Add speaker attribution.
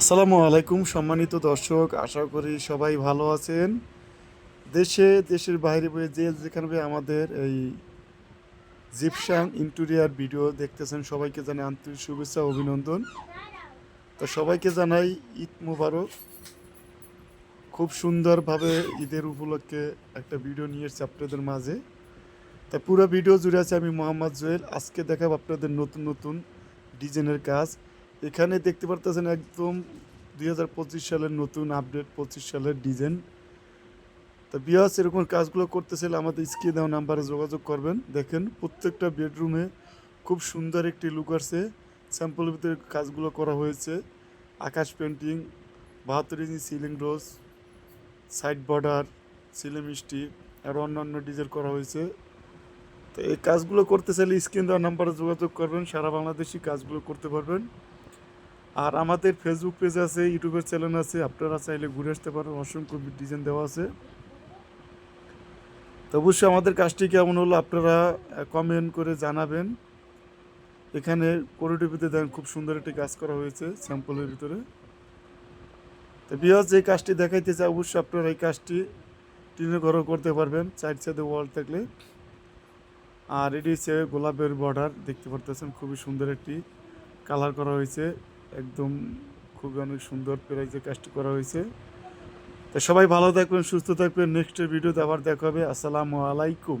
Speaker 1: আসসালামু আলাইকুম, সম্মানিত দর্শক, আশা করি সবাই ভালো আছেন। দেশে, দেশের বাইরে বয়ে যে যেখানে আমাদের এই জিপসাং ইন্টেরিয়ার ভিডিও দেখতেছেন, সবাইকে জানাই আন্তরিক শুভেচ্ছা, অভিনন্দন। তো সবাইকে জানাই ঈদ মুবারক। খুব সুন্দরভাবে ঈদের উপলক্ষে একটা ভিডিও নিয়ে এসেছি আপনাদের মাঝে। তা পুরো ভিডিও জুড়ে আছে আমি মোহাম্মদ জোয়েল। আজকে দেখাবো আপনাদের নতুন নতুন ডিজাইনের কাজ। এখানে দেখতে পারতেছেন একদম দুই হাজার পঁচিশ সালের নতুন আপডেট পঁচিশ সালের ডিজাইন তা বিয়াস এরকম কাজগুলো করতে চাইলে আমাদের স্ক্রিনে দেওয়া নাম্বারে যোগাযোগ করবেন। দেখেন, প্রত্যেকটা বেডরুমে খুব সুন্দর একটি লুক আসছে। স্যাম্পলের ভিতরে কাজগুলো করা হয়েছে। আকাশ পেন্টিং বাহাত্তর inch ceiling rose side border ceiling মিষ্টি, আর অন্যান্য ডিজাইন করা হয়েছে। তো এই কাজগুলো করতে চাইলে স্ক্রিন দেওয়া নাম্বারে যোগাযোগ করবেন। সারা বাংলাদেশি কাজগুলো করতে পারবেন। আর আমাদের ফেসবুক পেজ আছে ইউটিউবের চ্যানেল আছে, আপনারা চাইলে ঘুরে আসতে পারেন, অসংখ্য ডিজাইন দেওয়া আছে। তো অবশ্যই আমাদের কাজটি কেমন হলো আপনারা কমেন্ট করে জানাবেন। এখানে কোরিটিভিতে দেখেন খুব সুন্দর একটি কাজ করা হয়েছে স্যাম্পলের ভিতরে। তো বিহার যে কাজটি দেখাইতে চাই অবশ্যই আপনারা এই কাজটি টিনের ঘরও করতে পারবেন চার সাইডে ওয়াল থাকলে। আর এটি হচ্ছে গোলাপের বর্ডার দেখতে পারতেছেন, খুবই সুন্দর একটি কালার করা হয়েছে। একদম খুবই অনেক সুন্দর প্রাইজে কাজটি করা হয়েছে। তো সবাই ভালো থাকবেন, সুস্থ থাকবেন। নেক্সটের ভিডিওতে আবার দেখা হবে। আসসালামু আলাইকুম।